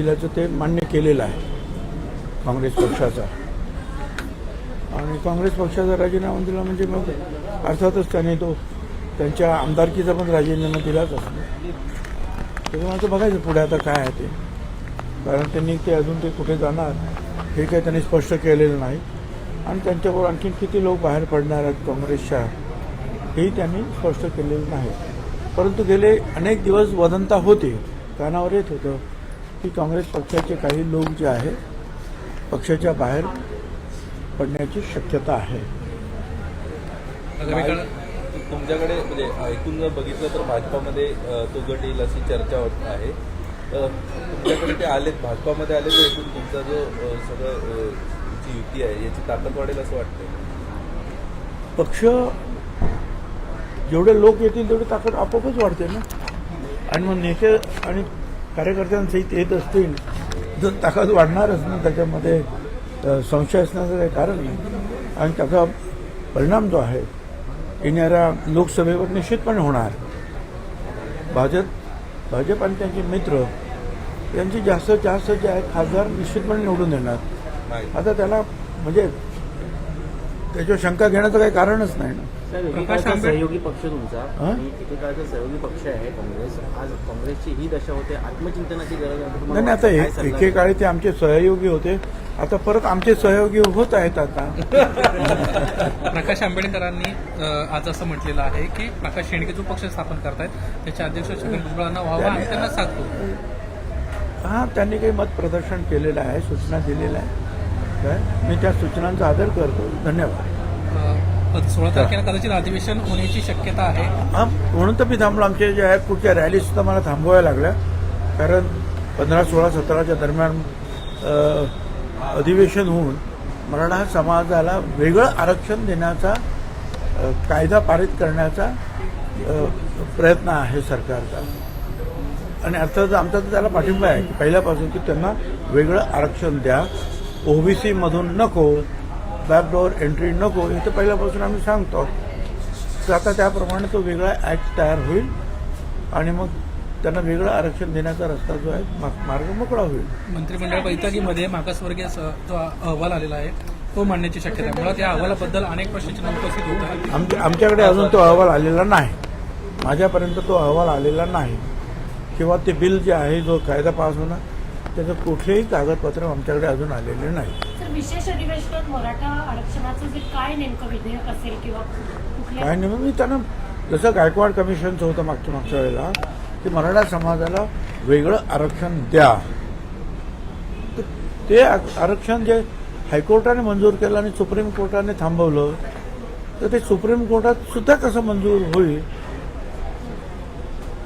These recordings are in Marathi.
दिल्याचं ते मान्य केलेलं आहे काँग्रेस पक्षाचा. आणि काँग्रेस पक्षाचा राजीनामा दिला म्हणजे मग अर्थातच त्याने तो त्यांच्या आमदारकीचा पण राजीनामा दिलाच असतो. त्याच्यामुळे तर बघायचं पुढे आता काय आहे ते. कारण त्यांनी ते अजून ते कुठे जाणार हे काही त्यांनी स्पष्ट केलेलं नाही. आणि त्यांच्यावर आणखीन किती लोक बाहेर पडणार आहेत काँग्रेसच्या हेही त्यांनी स्पष्ट केलेलं नाही. परंतु गेले अनेक दिवस वदंता होते कानावर येत होतं. की काँग्रेस पक्षाचे काही लोक जे आहेत पक्षाच्या बाहेर पडण्याची शक्यता आहे. तुमच्याकडे म्हणजे ऐकून जर बघितलं तर भाजपामध्ये तो गट येईल अशी चर्चा होत आहे. तुमच्याकडे ते आलेत भाजपामध्ये आले तर एकूण तुमचा जो सगळं जी युती आहे याची ताकद वाढेल असं वाटतंय. पक्ष जेवढे लोक येतील तेवढी ताकद आपोआपच वाढते ना. आणि मग नेते आणि कार्यकर्त्यांसहित येत असतील तर ताकद वाढणारच ना त्याच्यामध्ये संशय असण्याचं काही कारण नाही. आणि त्याचा परिणाम जो आहे येणाऱ्या लोकसभेवर निश्चितपणे होणार. भाजप भाजप आणि त्यांचे मित्र यांचे जास्तीत जास्त जे आहे खासदार निश्चितपणे निवडून येणार नाही. आता त्याला म्हणजे त्याच्यावर शंका घेण्याचं काही कारणच नाही ना. प्रकाश एकेकाळचा आंबेड- सहयोगी पक्ष तुमचा? आणि एकेकाळचा सहयोगी पक्ष आहे काँग्रेस. आज काँग्रेसची ही दशा होते आत्मचिंतनाची गरज नाही आता एकेकाळी ते आमचे सहयोगी होते. आता परत आमचे सहयोगी होत आहेत आता. प्रकाश आंबेडकरांनी आज असं म्हटलेलं आहे की प्रकाश शेंडके जो पक्ष स्थापन करतायत त्याचे अध्यक्ष छगन भुजबळांना व्हावा आणि त्यांना करू. हां त्यांनी काही मत प्रदर्शन केलेलं आहे सूचना दिलेल्या आहे काय? मी त्या सूचनांचा आदर करतो. धन्यवाद. सोळा तारखेला कदाचित अधिवेशन होण्याची शक्यता आहे. हां म्हणून तर मी थांबलो. आमचे जे आहे पुढच्या रॅली सुद्धा मला थांबवायला लागल्या. कारण पंधरा सोळा सतराच्या दरम्यान अधिवेशन होऊन मराठा समाजाला वेगळं आरक्षण देण्याचा कायदा पारित करण्याचा प्रयत्न आहे सरकारचा. आणि अर्थात आमचा तर त्याला पाठिंबा आहे की पहिल्यापासून की त्यांना वेगळं आरक्षण द्या. ओबीसीमधून नको. बॅकडोअर एंट्री नको हे तर पहिल्यापासून आम्ही सांगतो. तर आता त्याप्रमाणे तो वेगळा ॲक्ट तयार होईल आणि मग त्यांना वेगळं आरक्षण देण्याचा रस्ता जो आहे मार्ग मोकळा होईल. मंत्रिमंडळ बैठकीमध्ये मागासवर्गीय जो अहवाल आलेला आहे तो मांडण्याची शक्यता आहे. मुळात या अहवालाबद्दल अनेक प्रश्नचिन्ह उपस्थित होत आमच्या आमच्याकडे अजून तो अहवाल आलेला नाही. माझ्यापर्यंत तो अहवाल आलेला नाही. किंवा ते बिल जे आहे जो कायदा पास होणार त्याचं कुठलेही कागदपत्र आमच्याकडे अजून आलेले नाही. विशेष अधिवेशनात मराठा आरक्षणाचं जे काय नेमकं विधेयक असेल किंवा काय नाही मग मी त्यांना जसं गायकवाड कमिशनचं होतं मागच्या मागच्या वेळेला की मराठा समाजाला वेगळं आरक्षण द्या. तर ते आरक्षण जे हायकोर्टाने मंजूर केलं आणि सुप्रीम कोर्टाने थांबवलं तर ते सुप्रीम कोर्टात सुद्धा कसं मंजूर होईल?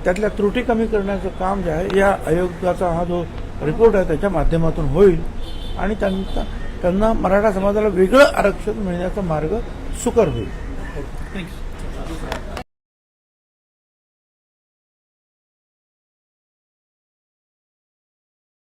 त्यातल्या त्रुटी कमी करण्याचं काम जे आहे या आयोगाचा हा जो रिपोर्ट आहे त्याच्या माध्यमातून होईल. आणि त्यांचा त्यांना मराठा समाजाला वेगळं आरक्षण मिळण्याचा मार्ग सुकर होईल. थँक्यू